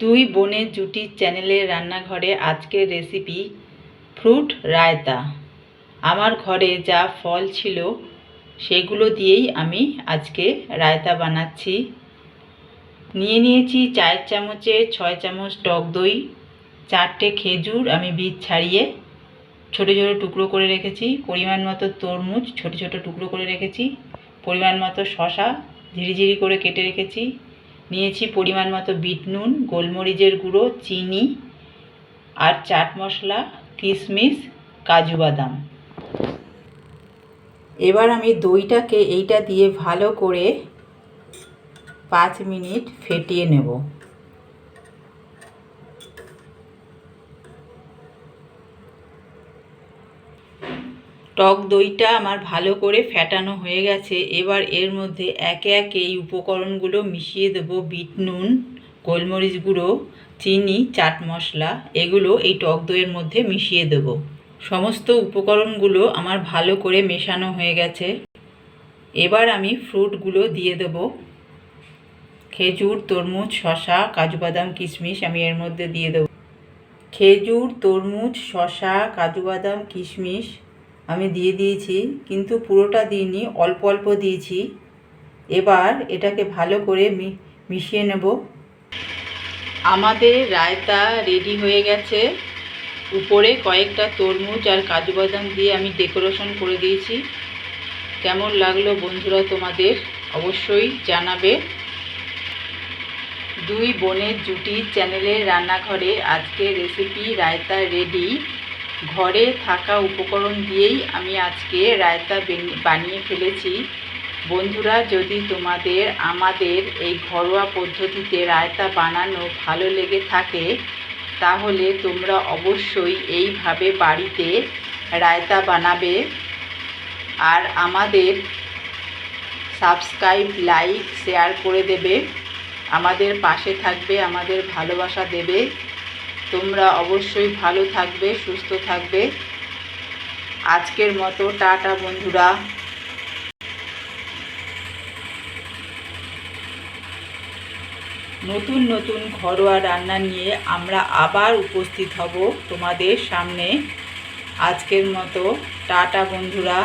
দুই বোনের জুটির চ্যানেলের রান্নাঘরে আজকের রেসিপি ফ্রুট রায়তা। আমার ঘরে যা ফল ছিল সেগুলো দিয়েই আমি আজকে রায়তা বানাচ্ছি। নিয়ে নিয়েছি চায়ের চামচে ছয় চামচ টক দই, চারটে খেজুর আমি বীজ ছাড়িয়ে ছোটো ছোটো টুকরো করে রেখেছি। পরিমাণ মতো তরমুজ ছোটো ছোটো টুকরো করে রেখেছি। পরিমাণ মতো শশা ঝিরিঝিরি করে কেটে রেখেছি। নিয়েছি পরিমাণ মতো বিট নুন, গোলমরিচের গুঁড়ো, চিনি আর চাট মশলা কিশমিশ কাজু বাদাম। এবার আমি দইটাকে এইটা দিয়ে ভালো করে পাঁচ মিনিট ফেটিয়ে নেব। টক দইটা আমার ভালো করে ফ্যাটানো হয়ে গেছে। এবার এর মধ্যে একে একে এই উপকরণগুলো মিশিয়ে দেবো। বিট নুন, গোলমরিচ গুঁড়ো, চিনি, চাট মশলা, এগুলো এই টক দইয়ের মধ্যে মিশিয়ে দেব। সমস্ত উপকরণগুলো আমার ভালো করে মেশানো হয়ে গেছে। এবার আমি ফ্রুটগুলো দিয়ে দেব। খেজুর, তরমুজ শশা কাজু বাদাম কিশমিশ আমি এর মধ্যে দিয়ে দেবো। খেজুর, তরমুজ শশা কাজু বাদাম কিশমিশ আমি দিয়ে দিয়েছি, কিন্তু পুরোটা দিইনি, অল্প অল্প দিয়েছি। এবার এটাকে ভালো করে মিশিয়ে নেব। আমাদের রায়তা রেডি হয়ে গেছে। উপরে কয়েকটা তরমুজ আর কাজু বাদাম দিয়ে আমি ডেকোরেশন করে দিয়েছি। কেমন লাগল বন্ধুরা তোমাদের অবশ্যই জানাবে। দুই বোনের জুটি চ্যানেলের রান্নাঘরে আজকে রেসিপি রায়তা রেডি। ঘরে থাকা উপকরণ দিয়েই আমি আজকে রায়তা বানিয়ে ফেলেছি। বন্ধুরা, যদি তোমাদের, আমাদের এই ঘরোয়া পদ্ধতিতে রায়তা বানানো ভালো লেগে থাকে, তাহলে তোমরা অবশ্যই এইভাবে বাড়িতে রায়তা বানাবে। আর আমাদের সাবস্ক্রাইব, লাইক, শেয়ার করে দেবে। আমাদের পাশে থাকবে, আমাদের ভালোবাসা দেবে। তোমরা অবশ্যই ভালো থাকবে, সুস্থ থাকবে। আজকের মতো, টাটা বন্ধুরা। নতুন নতুন ঘরোয়া রান্না নিয়ে আমরা আবার উপস্থিত হব তোমাদের সামনে। আজকের মতো, টাটা বন্ধুরা।